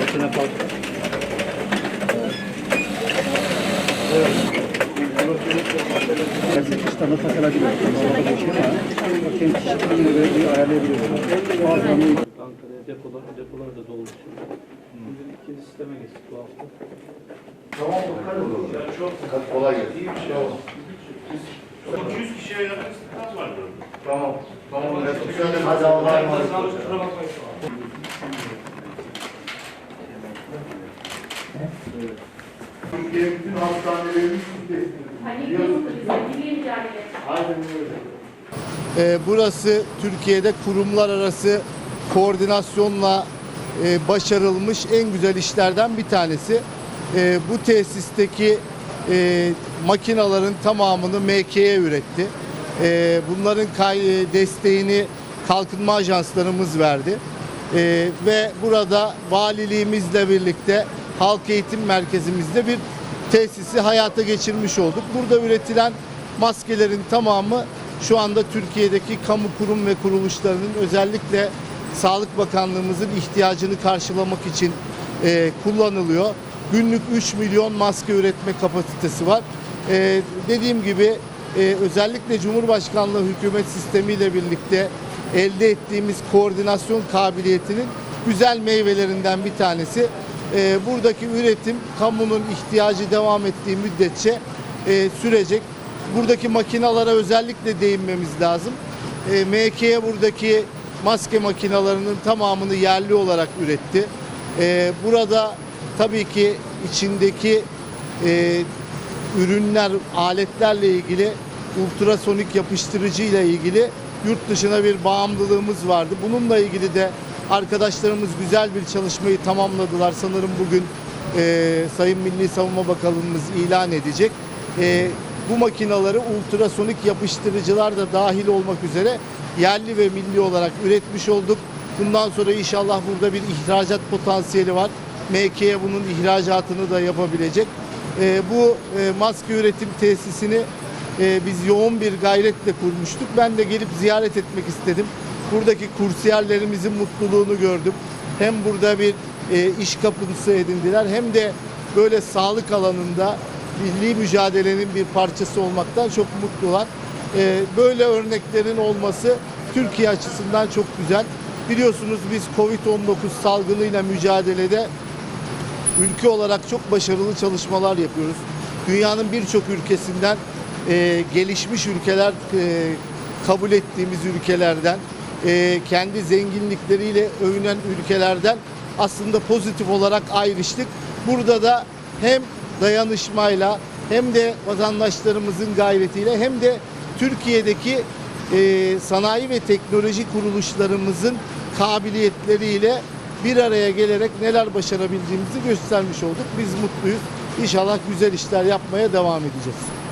Altına kalktı. Gerçek iştahına takılabiliyor. Orada bir şey var. Kendi kişiliğine göre bir ayarlayabiliyorsun. Bazılarını Ankara'ya depolar, depolar da dolu şimdi. İkinci sisteme geçtik bu hafta. Kolay gelsin. İyi bir şey oldu. 200 kişiye yakın istihdam var. Tamam. Tamam. Hadi Allah'a burası Türkiye'de kurumlar arası koordinasyonla e, başarılmış en güzel işlerden bir tanesi. Ee, bu tesisteki e, makinaların tamamını MK'ye üretti. Ee, bunların kay- e, desteğini kalkınma ajanslarımız verdi. Ee, ve burada valiliğimizle birlikte halk eğitim merkezimizde bir tesisi hayata geçirmiş olduk. Burada üretilen maskelerin tamamı şu anda Türkiye'deki kamu kurum ve kuruluşlarının özellikle Sağlık Bakanlığımızın ihtiyacını karşılamak için e, kullanılıyor. Günlük 3 milyon maske üretme kapasitesi var. E, dediğim gibi e, özellikle Cumhurbaşkanlığı hükümet sistemiyle birlikte elde ettiğimiz koordinasyon kabiliyetinin güzel meyvelerinden bir tanesi. E, buradaki üretim kamunun ihtiyacı devam ettiği müddetçe e, sürecek. Buradaki makinalara özellikle değinmemiz lazım. E, MK'ye buradaki maske makinalarının tamamını yerli olarak üretti. E, burada tabii ki içindeki e, ürünler, aletlerle ilgili ultrasonik yapıştırıcı ile ilgili yurt dışına bir bağımlılığımız vardı. Bununla ilgili de arkadaşlarımız güzel bir çalışmayı tamamladılar. Sanırım bugün e, Sayın Milli Savunma Bakanımız ilan edecek. E, bu makinaları ultrasonik yapıştırıcılar da dahil olmak üzere yerli ve milli olarak üretmiş olduk. Bundan sonra inşallah burada bir ihracat potansiyeli var. MK'ye bunun ihracatını da yapabilecek. E, bu e, maske üretim tesisini e, biz yoğun bir gayretle kurmuştuk. Ben de gelip ziyaret etmek istedim. Buradaki kursiyerlerimizin mutluluğunu gördüm. Hem burada bir e, iş kapısı edindiler hem de böyle sağlık alanında milli mücadelenin bir parçası olmaktan çok mutlular. E, böyle örneklerin olması Türkiye açısından çok güzel. Biliyorsunuz biz Covid-19 salgınıyla mücadelede ülke olarak çok başarılı çalışmalar yapıyoruz. Dünyanın birçok ülkesinden e, gelişmiş ülkeler e, kabul ettiğimiz ülkelerden e, kendi zenginlikleriyle övünen ülkelerden aslında pozitif olarak ayrıştık. Burada da hem dayanışmayla hem de vatandaşlarımızın gayretiyle hem de Türkiye'deki e, sanayi ve teknoloji kuruluşlarımızın kabiliyetleriyle bir araya gelerek neler başarabildiğimizi göstermiş olduk. Biz mutluyuz. İnşallah güzel işler yapmaya devam edeceğiz.